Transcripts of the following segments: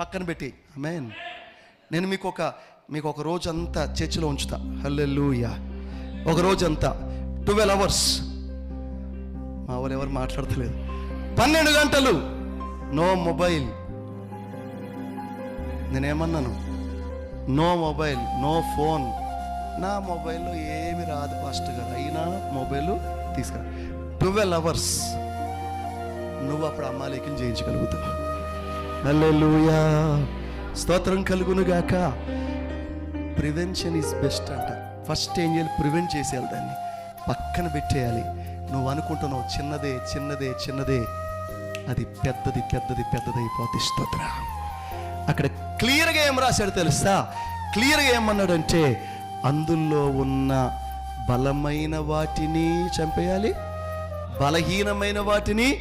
పక్కన పెట్టి ఆమెన్. నేను మీకు ఒక మీకు ఒక రోజంతా చర్చిలో ఉంచుతా. హల్లెలూయా. ఒక రోజంతా ట్వెల్వ్ అవర్స్. మా వాళ్ళు ఎవరు మాట్లాడతలేదు. పన్నెండు గంటలు. No mobile. నేనేమన్నాను? No mobile no phone. నా మొబైల్లో ఏమి రాదు ఫాస్ట్ గారు అయినా మొబైల్ తీసుకురా. Twelve hours. నువ్వు అప్పుడు అమ్మాలేకిని చేయించగలుగుతావు హల్లెలూయా స్తోత్రం కలుగును గాక ప్రివెన్షన్ ఈజ్ బెస్ట్ అంట. ఫస్ట్ ఏం చేయాలి ప్రివెంట్ చేసేయాలి దాన్ని. పక్కన పెట్టేయాలి. నువ్వు అనుకుంటున్నావు చిన్నదే చిన్నదే చిన్నదే. అది పెద్దది పెద్దది పెద్దది స్తోత్ర. అక్కడ క్లియర్గా ఏం రాశాడు తెలుసా? క్లియర్గా ఏమన్నాడంటే అందులో ఉన్న బలమైన వాటిని చంపేయాలి బలహీనమైన వాటిని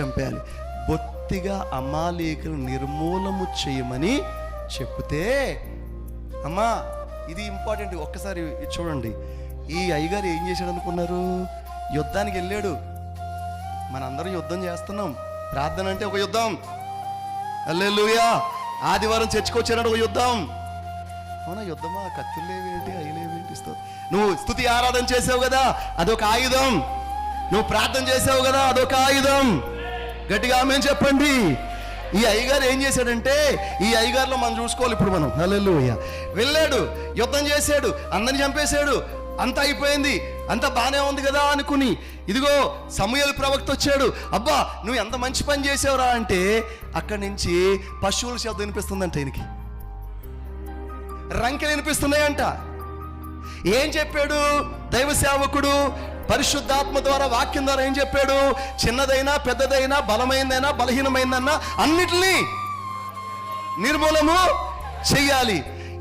చంపేయాలి. పూర్తిగా అమాలేకులు నిర్మూలము చేయమని చెప్తే అమ్మా ఇది ఇంపార్టెంట్ ఒక్కసారి ఇది చూడండి. ఈ అయ్యగారు ఏం చేశాడు అనుకున్నారు యుద్ధానికి వెళ్ళాడు. మనందరం యుద్ధం చేస్తున్నాం. ప్రార్థన అంటే ఒక యుద్ధం. అల్లెలుయా ఆదివారం చర్చకొచ్చాడు ఒక యుద్ధం. అవునా యుద్ధమా? కత్తులు లేవేంటి? అయ్యలేవేంటి ఇస్తావు నువ్వు స్థుతి ఆరాధన చేసావు కదా అదొక ఆయుధం. నువ్వు ప్రార్థన చేసావు కదా అదొక ఆయుధం. గట్టిగా ఆమె చెప్పండి. ఈ అయ్యగారు ఏం చేశాడంటే ఈ అయ్యగారులో మనం చూసుకోవాలి ఇప్పుడు మనం. హలో వెళ్ళాడు యుద్ధం చేశాడు అందరిని చంపేశాడు. అంతా అయిపోయింది. అంత బాగానే ఉంది కదా అనుకుని ఇదిగో సమయాలు ప్రవక్త వచ్చాడు. అబ్బా నువ్వు ఎంత మంచి పని చేసావురా అంటే అక్కడి నుంచి పశువుల శబ్దం వినిపిస్తుందంట ఈయనకి. రంకెలు వినిపిస్తున్నాయంట. ఏం చెప్పాడు? దైవ సేవకుడు పరిశుద్ధాత్మ ద్వారా వాక్యం ద్వారా ఏం చెప్పాడు? చిన్నదైనా పెద్దదైనా బలమైందైనా బలహీనమైందన్నా అన్నిటినీ నిర్మూలము చెయ్యాలి.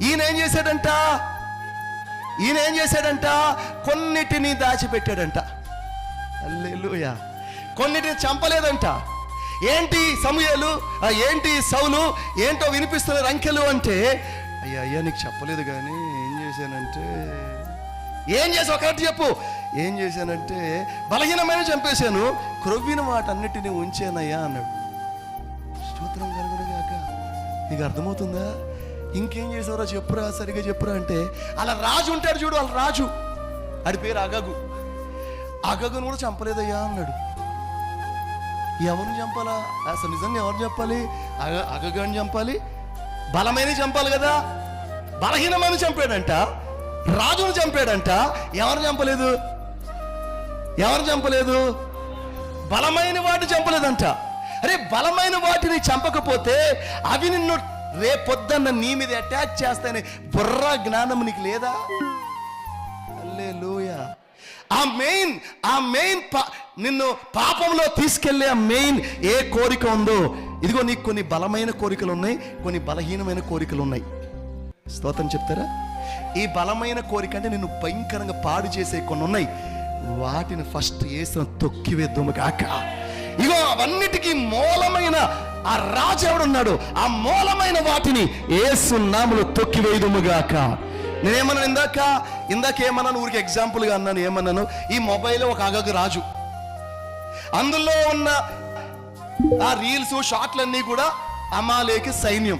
ఈయన ఏం చేశాడంట? ఈయన ఏం చేశాడంట? కొన్నిటిని దాచిపెట్టాడంట. అల్లెలుయా కొన్నిటిని చంపలేదంట. ఏంటి సమూహలు ఏంటి సౌలు? ఏంటో వినిపిస్తున్న రంకెలు అంటే అయ్యా అయ్యా నీకు చెప్పలేదు కానీ ఏం చేశానంటే ఏం చేసావు కరెక్ట్ చెప్పు. ఏం చేశానంటే బలహీనమైన చంపేశాను. క్రొవ్విన వాటన్నిటిని ఉంచానయ్యా అన్నాడు. స్తోత్రం కలుగునుగాక నీకు అర్థమవుతుందా? ఇంకేం చేసావురా చెప్పురా సరిగా చెప్పురా అంటే అలా రాజు ఉంటాడు చూడు వాళ్ళ రాజు. ఆడి పేరు అగగు. అగగును కూడా చంపలేదయ్యా అన్నాడు. ఎవరిని చంపాలా? అసలు నిజంగా ఎవరు చెప్పాలి అగ అగగాని చంపాలి? బలమైన చంపాలి కదా? బలహీనమైన చంపాడంట. రాజును చంపాడంట. ఎవరు చంపలేదు? ఎవరు చంపలేదు? బలమైన వాటిని చంపలేదంట. అరే బలమైన వాటిని చంపకపోతే అవి నిన్ను రేపొద్దన్న నీ మీద అటాచ్ చేస్తాయని బుర్ర జ్ఞానం నీకు లేదా? లూయా ఆ మెయిన్ ఆ మెయిన్ నిన్ను పాపంలో తీసుకెళ్ళే ఆ మెయిన్ ఏ కోరిక ఉందో ఇదిగో నీకు కొన్ని బలమైన కోరికలు ఉన్నాయి కొన్ని బలహీనమైన కోరికలు ఉన్నాయి. స్తోత్రం చెప్తారా? ఈ బలమైన కోరిక అంటే నిన్ను భయంకరంగా పాడు చేసే కొన్ని ఉన్నాయి. వాటిని ఫస్ట్ వేసిన తొక్కివేద్దుము కాక ఇగో అవన్నిటికీ మూలమైన ఆ రాజు ఎవడున్నాడు? ఆ మూలమైన వాటిని ఏసు నాములు తొక్కివేయుదుము గాక నేనేమన్నాను ఇందాక? ఇందాక ఏమన్నాను? ఊరికి ఎగ్జాంపుల్గా అన్నాను ఏమన్నాను? ఈ మొబైల్ ఒక అగగు రాజు. అందులో ఉన్న ఆ రీల్స్ షార్ట్లన్నీ కూడా అమాలేకి సైన్యం.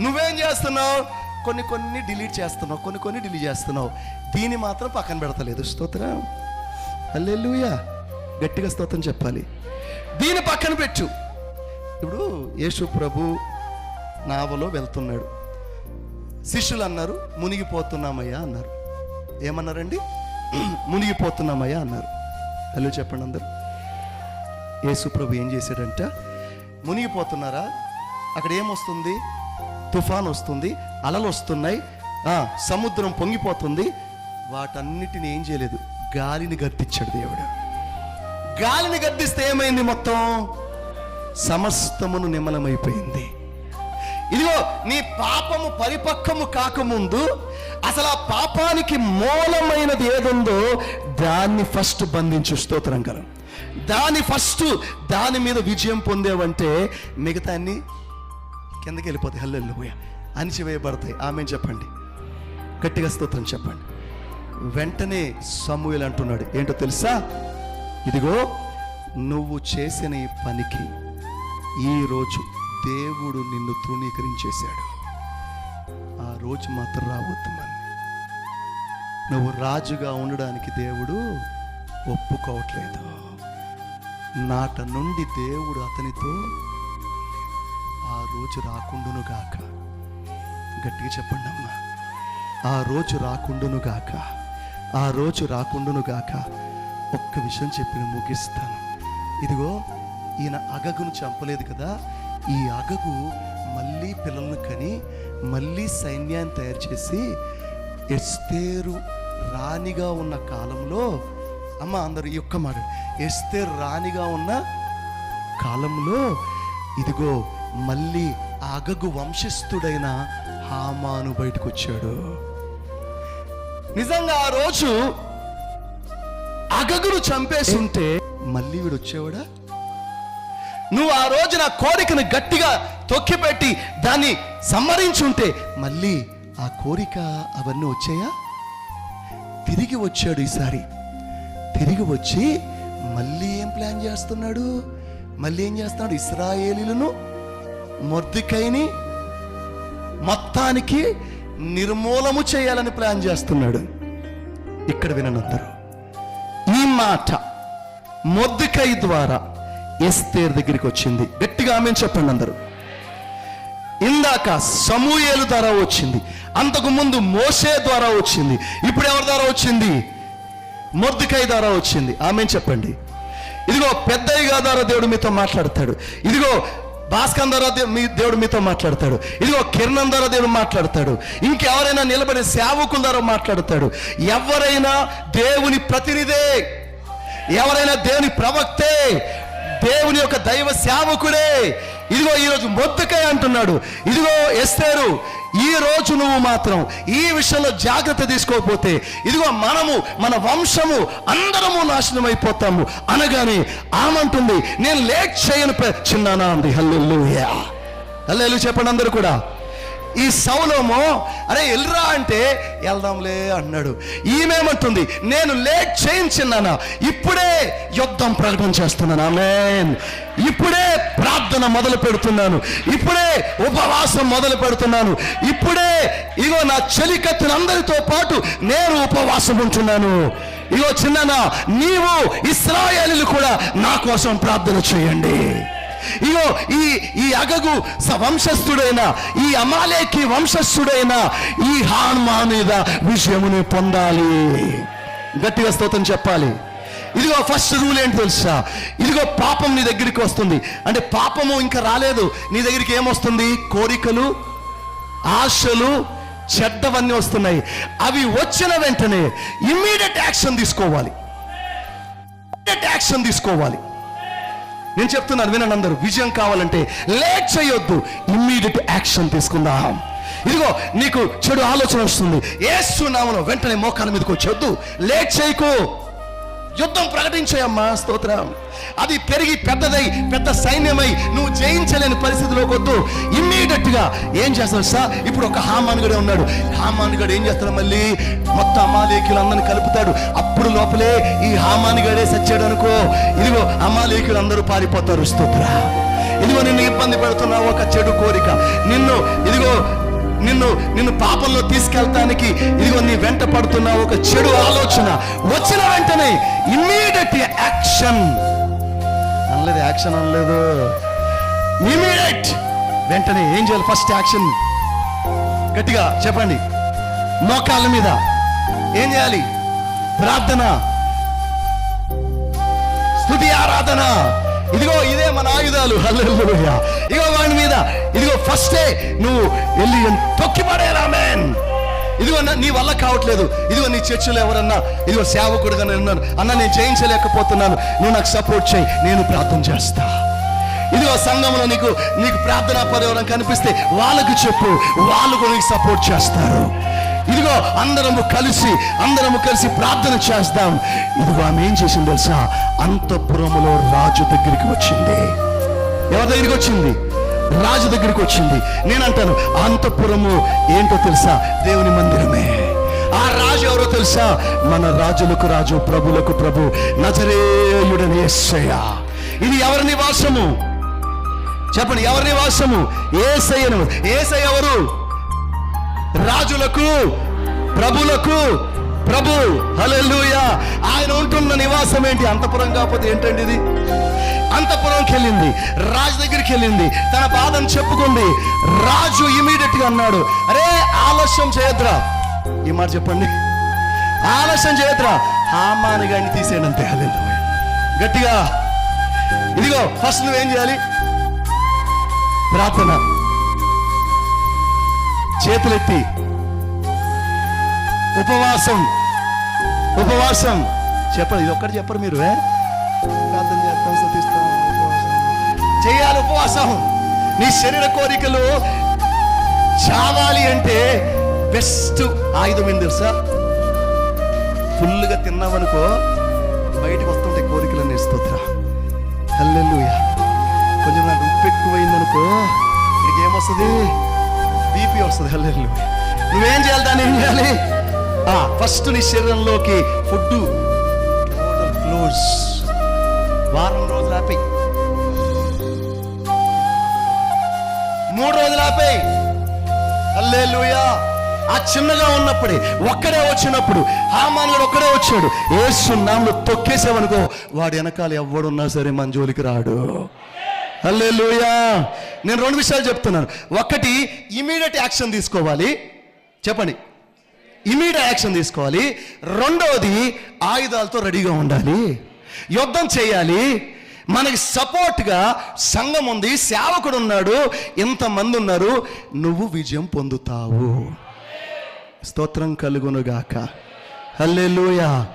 నువ్వేం చేస్తున్నావు? కొన్ని కొన్ని డిలీట్ చేస్తున్నావు కొన్ని కొన్ని డిలీట్ చేస్తున్నావు. దీన్ని మాత్రం పక్కన పెడతలేదు. స్తోత్రం. అల్లెలుయా గట్టిగా స్తోత్రం చెప్పాలి. దీని పక్కన పెట్టు. ఇప్పుడు యేసు ప్రభు నావలో వెళ్తున్నాడు. శిష్యులు అన్నారు మునిగిపోతున్నామయ్యా అన్నారు. ఏమన్నారండి? మునిగిపోతున్నామయ్యా అన్నారు. హలో చెప్పండి అందరు. యేసు ప్రభు ఏం చేశాడంట? మునిగిపోతున్నారా? అక్కడ ఏమొస్తుంది? తుఫాన్ వస్తుంది అలలు వస్తున్నాయి సముద్రం పొంగిపోతుంది. వాటన్నిటిని ఏం చేయలేదు. గాలిని గద్దించాడు దేవుడు. గాలిని గద్దిస్తే ఏమైంది మొత్తం? సమస్తమును నిమ్మలమైపోయింది ఇదిగో నీ పాపము పరిపక్వము కాకముందు అసలు ఆ పాపానికి మూలమైనది ఏదుందో దాన్ని ఫస్ట్ బంధించు స్తోత్రం కదా దాన్ని ఫస్ట్ దాని మీద విజయం పొందేవంటే మిగతా అన్ని కిందకి వెళ్ళిపోతాయి. హల్లెలూయ. అణిచివేయబడతాయి. ఆమె చెప్పండి. గట్టిగా స్తోత్రం చెప్పండి. వెంటనే సమూహలు అంటున్నాడు. ఏంటో తెలుసా? ఇదిగో నువ్వు చేసిన ఈ పనికి ఈరోజు దేవుడు నిన్ను తృణీకరించేశాడు. ఆ రోజు మాత్రం రావద్దు మన నువ్వు రాజుగా ఉండడానికి దేవుడు ఒప్పుకోవట్లేదు. నాట నుండి దేవుడు అతనితో ఆ రోజు రాకుండును గాక. గట్టిగా చెప్పండి అమ్మా ఆ రోజు రాకుండును గాక. ఆ రోజు రాకుండును గాక ఒక్క విషయం చెప్పి ముగిస్తాను. ఇదిగో ఈయన అగగును చంపలేదు కదా. ఈ అగగు మళ్ళీ పిల్లలను కని మళ్ళీ సైన్యాన్ని తయారు చేసి ఎస్తేరు రాణిగా ఉన్న కాలంలో అమ్మ అందరు ఈ ఒక్క మాట ఎస్తేరు రాణిగా ఉన్న కాలంలో ఇదిగో మళ్ళీ అగగు వంశస్థుడైన హామాను బయటకు వచ్చాడు నిజంగా ఆ రోజు అగగును చంపేసి ఉంటే మళ్ళీ వీడు వచ్చేవాడా నువ్వు ఆ రోజు నా కోరికను గట్టిగా తొక్కిపెట్టి దాన్ని సమ్మరించుంటే మళ్ళీ ఆ కోరిక అవన్నీ వచ్చాయా? తిరిగి వచ్చాడు ఈసారి. తిరిగి వచ్చి మళ్ళీ ఏం ప్లాన్ చేస్తున్నాడు? మళ్ళీ ఏం చేస్తున్నాడు? ఇస్రాయేలీలను మొర్దికైని మొత్తానికి నిర్మూలము చేయాలని ప్లాన్ చేస్తున్నాడు. ఇక్కడ వినందరూ ఈ మాట మొద్దుకై ద్వారా ఎస్తేర్ దగ్గరికి వచ్చింది. గట్టిగా ఆమె చెప్పండి అందరూ. ఇందాక సమూయేలు ద్వారా వచ్చింది. అంతకు ముందు మోసే ద్వారా వచ్చింది. ఇప్పుడు ఎవరి ద్వారా వచ్చింది? మొద్దుకై ద్వారా వచ్చింది. ఆమె చెప్పండి. ఇదిగో పెద్దయ్య ద్వారా దేవుడు మీతో మాట్లాడతాడు. ఇదిగో భాస్కర్ ద్వారా మీ దేవుడు మీతో మాట్లాడతాడు. ఇదిగో కిరణం ద్వారా దేవుడు మాట్లాడతాడు. ఇంకెవరైనా నిలబడే సేవకుల ద్వారా మాట్లాడతాడు. ఎవరైనా దేవుని ప్రతినిధే ఎవరైనా దేవుని ప్రవక్తే దేవుని యొక్క దైవ సేవకుడే. ఇదిగో ఈరోజు మొద్దుకై అంటున్నాడు. ఇదిగో ఎస్తేరు ఈ రోజు నువ్వు మాత్రం ఈ విషయంలో జాగ్రత్త తీసుకోకపోతే ఇదిగో మనము మన వంశము అందరము నాశనం అయిపోతాము అనగానే ఆమంటుంది నేను లేట్ చేయను చిన్న చిన్నానా అంది. హల్లు హల్లు చెప్పండి అందరూ కూడా. ఈ సౌలోమో అరే ఎల్రా అంటే వెళ్దాంలే అన్నాడు. ఈమెమంటుంది నేను లేట్ చేయించిన్నానా ఇప్పుడే యుద్ధం ప్రకటన చేస్తున్నాను. ఆమెన్. ఇప్పుడే ప్రార్థన మొదలు పెడుతున్నాను. ఇప్పుడే ఉపవాసం మొదలు పెడుతున్నాను. ఇప్పుడే ఇగో నా చెలికత్తులందరితో పాటు నేను ఉపవాసం ఉంటున్నాను. ఇగో చిన్ననా నీవు ఇస్రాయేలీలు కూడా నా కోసం ప్రార్థన చేయండి. ఇగో ఈ ఈ అగగు వంశస్థుడైన ఈ అమాలేకి వంశస్థుడైన ఈ హాన్మా మీద విజయముని పొందాలి. గట్టిగా స్తోత్రం చెప్పాలి. ఇదిగో ఫస్ట్ రూల్ ఏంటి తెలుసా? ఇదిగో పాపం నీ దగ్గరికి వస్తుంది. అంటే పాపము ఇంకా రాలేదు. నీ దగ్గరికి ఏమొస్తుంది? కోరికలు ఆశలు చెడ్డవన్నీ వస్తున్నాయి. అవి వచ్చిన వెంటనే ఇమ్మీడియట్ యాక్షన్ తీసుకోవాలి. యాక్షన్ తీసుకోవాలి. నేను చెప్తున్నాను వినండి అందరూ విజయం కావాలంటే లేట్ చేయొద్దు ఇమ్మీడియట్ యాక్షన్ తీసుకుందాం. ఇదిగో నీకు చెడు ఆలోచన వస్తుంది. ఏస్తున్నామును వెంటనే మోకాల మీదకి వచ్చొద్దు లేట్ చేయకు. యుద్ధం ప్రకటించాయమ్మా స్తోత్రం. అది పెరిగి పెద్దదై పెద్ద సైన్యమై నువ్వు జయించలేని పరిస్థితిలోకి వద్దు. ఇమ్మీడియట్గా ఏం చేస్తావు సార్? ఇప్పుడు ఒక హామానుగడే ఉన్నాడు. హామానుగడు ఏం చేస్తాడు మళ్ళీ? మొత్తం అమాలేకులందరిని కలుపుతాడు. అప్పుడు లోపలే ఈ హామానుగడే సచ్చాడు అనుకో. ఇదిగో అమాలేకులు అందరూ పారిపోతారు స్తోత్ర. ఇదిగో నిన్ను ఇబ్బంది పెడుతున్న ఒక చెడు కోరిక. నిన్ను ఇదిగో నిన్ను నిన్ను పాపంలో తీసుకెళ్తానికి ఇదిగో నీ వెంట పడుతున్న ఒక చెడు ఆలోచన వచ్చిన వెంటనే ఇమ్మీడియట్ యాక్షన్ అనలేదు యాక్షన్ అనలేదు. ఇమ్మీడియట్ వెంటనే ఏం చేయాలి? ఫస్ట్ యాక్షన్ గట్టిగా చెప్పండి. మోకాళ్ళ మీద ఏం చేయాలి? ప్రార్థన. స్థుతి ఆరాధన. ఇదిగో ఇదే మన ఆయుధాలు. హల్లెలూయా. ఇదిగో వాడి మీద. ఇదిగో ఫస్టే నువ్వు వెళ్ళి తొక్కి పడేరామేన్ ఇదిగో అన్న నీ వల్ల కావట్లేదు. ఇదిగో నీ చర్చిలో ఎవరన్నా ఇదిగో సేవకుడుగా నేను ఉన్నాను అన్న నేను జయించలేకపోతున్నాను. నువ్వు నాకు సపోర్ట్ చేయి. నేను ప్రార్థన చేస్తా. ఇదిగో సంఘంలో నీకు నీకు ప్రార్థనా పర్యావరణం కనిపిస్తే వాళ్ళకు చెప్పు. వాళ్ళు కూడా నీకు సపోర్ట్ చేస్తారు. ఇదిగో అందరము కలిసి అందరము కలిసి ప్రార్థన చేస్తాం. ఇదిగో ఆమె ఏం చేసింది తెలుసా? అంతఃపురములో రాజు దగ్గరికి వచ్చింది. ఎవరి దగ్గరికి వచ్చింది? రాజు దగ్గరికి వచ్చింది. నేనంటాను అంతఃపురము ఏంటో తెలుసా? దేవుని మందిరమే. ఆ రాజు ఎవరో తెలుసా? మన రాజులకు రాజు ప్రభులకు ప్రభు నజరేయుడని ఏసయ్య. ఇది ఎవరి నివాసము? చెప్పండి ఎవరి నివాసము? ఏసయ్యను. ఏసయ్య ఎవరు? రాజులకు ప్రభులకు ప్రభు హల్లెలూయా. ఆయన ఉంటున్న నివాసం ఏంటి? అంతపురం కాకపోతే ఏంటండి ఇది? అంతపురంకి వెళ్ళింది. రాజు దగ్గరికి వెళ్ళింది. తన బాధను చెప్పుకుంది. రాజు ఇమీడియట్గా అన్నాడు అరే ఆలస్యం చేయద్రా ఈ మాట చెప్పండి. ఆలస్యం చేయద్రా హామాని గారిని తీసేయండి అంతే. హల్లెలూయా. గట్టిగా. ఇదిగో ఫస్ట్ నువ్వేం చేయాలి? ప్రార్థన. చేతులెత్తి. ఉపవాసం. ఉపవాసం. చెప్పండి ఇది ఒక్కటి చెప్పరు మీరు ప్రార్థన చేస్తాం స్థుతిస్తాం చేయాలి ఉపవాసం. నీ శరీర కోరికలు చావాలి అంటే బెస్ట్ ఆయుధం ఏంది తెలుసా? ఫుల్గా తిన్నావనుకో బయటకు వస్తుంటే కోరికలన్నీ స్తోత్ర. హల్లెలూయా. కొంచెం నాకు ఉప్పు ఎక్కువైందనుకో ఇక్కడికి ఏమొస్తుంది బీపీ వస్తుంది హల్లెల్లు నువ్వేం చేయాలి దాన్ని? ఏం చేయాలి? ఫస్ట్ నీ శరీరంలోకి ఫుడ్ క్లోజ్ వారం రోజులు ఆపే. మూడు రోజులు ఆపేయ్ అల్లే లూయా ఆ చిన్నగా ఉన్నప్పుడే ఒక్కడే వచ్చినప్పుడు హామానుడు ఒక్కడే వచ్చాడు. ఏసు నామలు తొక్కేసావనుకో వాడు వెనకాల ఎవడున్నా సరే మన జోలికి రాడు. అల్లే లూయా నేను రెండు విషయాలు చెప్తున్నాను. ఒకటి ఇమీడియట్ యాక్షన్ తీసుకోవాలి. చెప్పండి. ఇమీడియట్ యాక్షన్ తీసుకోవాలి. రెండవది ఆయుధాలతో రెడీగా ఉండాలి. యుద్ధం చేయాలి. మనకి సపోర్ట్గా సంఘం ఉంది సేవకుడు ఉన్నాడు ఇంతమంది ఉన్నారు? నువ్వు విజయం పొందుతావు. స్తోత్రం కలుగునుగాక. హల్లెలూయా.